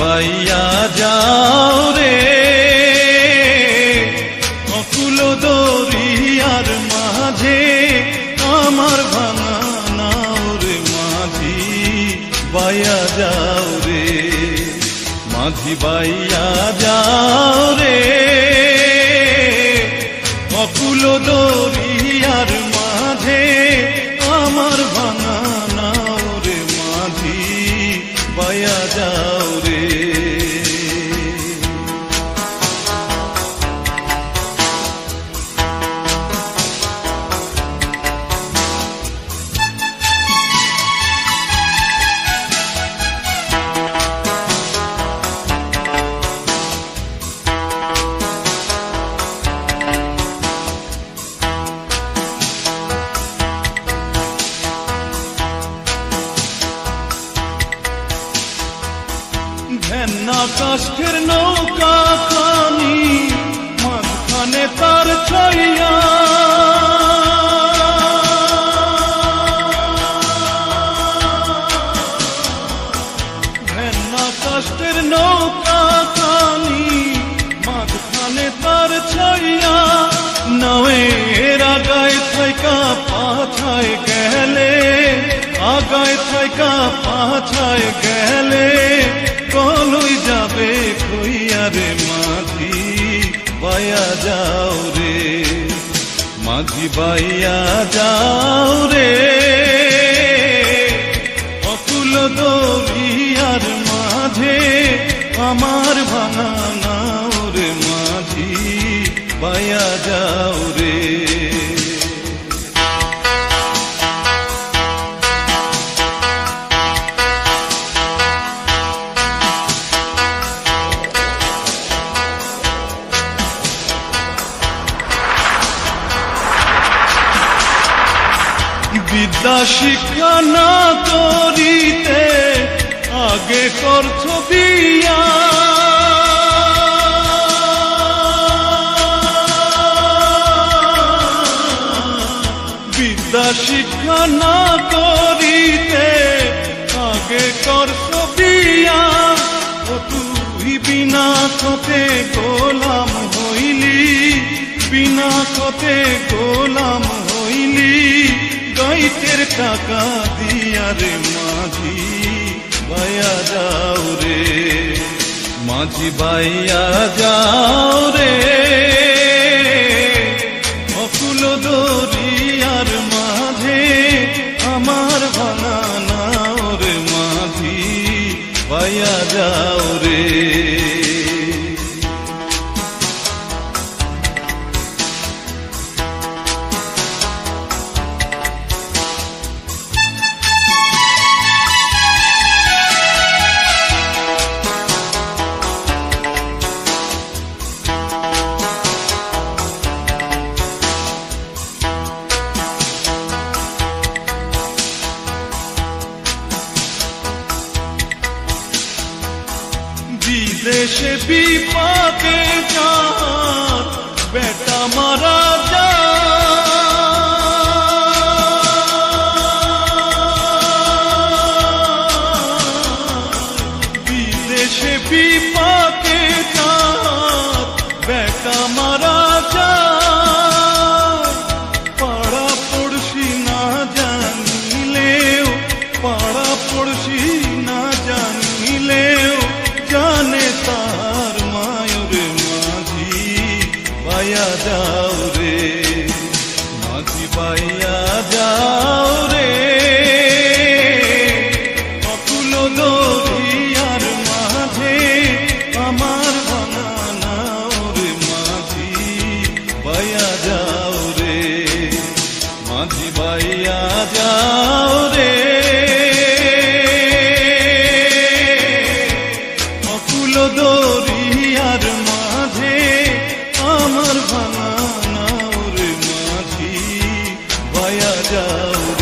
বাইয়া যাও রে। অকুল দরিয়ার মাঝে আমার ভাঙা রে মাঝি বাইয়া যাও রে। মাঝি বাইয়া যাও রে। অকুল দরিয়ার ঘেন্না কাষ্ঠের নৌকা খানি মাঝখানে তার ছইয়া যাও রে মাঝি বাইয়া যাও রে। অকুল দরিয়ার মাঝে আমার ভাঙা বিদ্যা শিক্ষা না করিতে আগে করছ বিয়া বিদ্যা শিক্ষা না করিতে আগে করছ বিয়া ও তুই বিনা কতে গোলাম হইলি, বিনা কতে গোলাম গাইতের টাকা দিয়া রে মাঝি, বাইয়া যাও রে। মাঝি বাইয়া যাও রে। অকুল দরিয়ার মাঝে আমার ভাঙা নাও রে মাঝি, বাইয়া যাও রে। শেষ বিপাকে যান। বেটা মারা পাইয়া যাও রে মাঝি পাইয়া doyacağım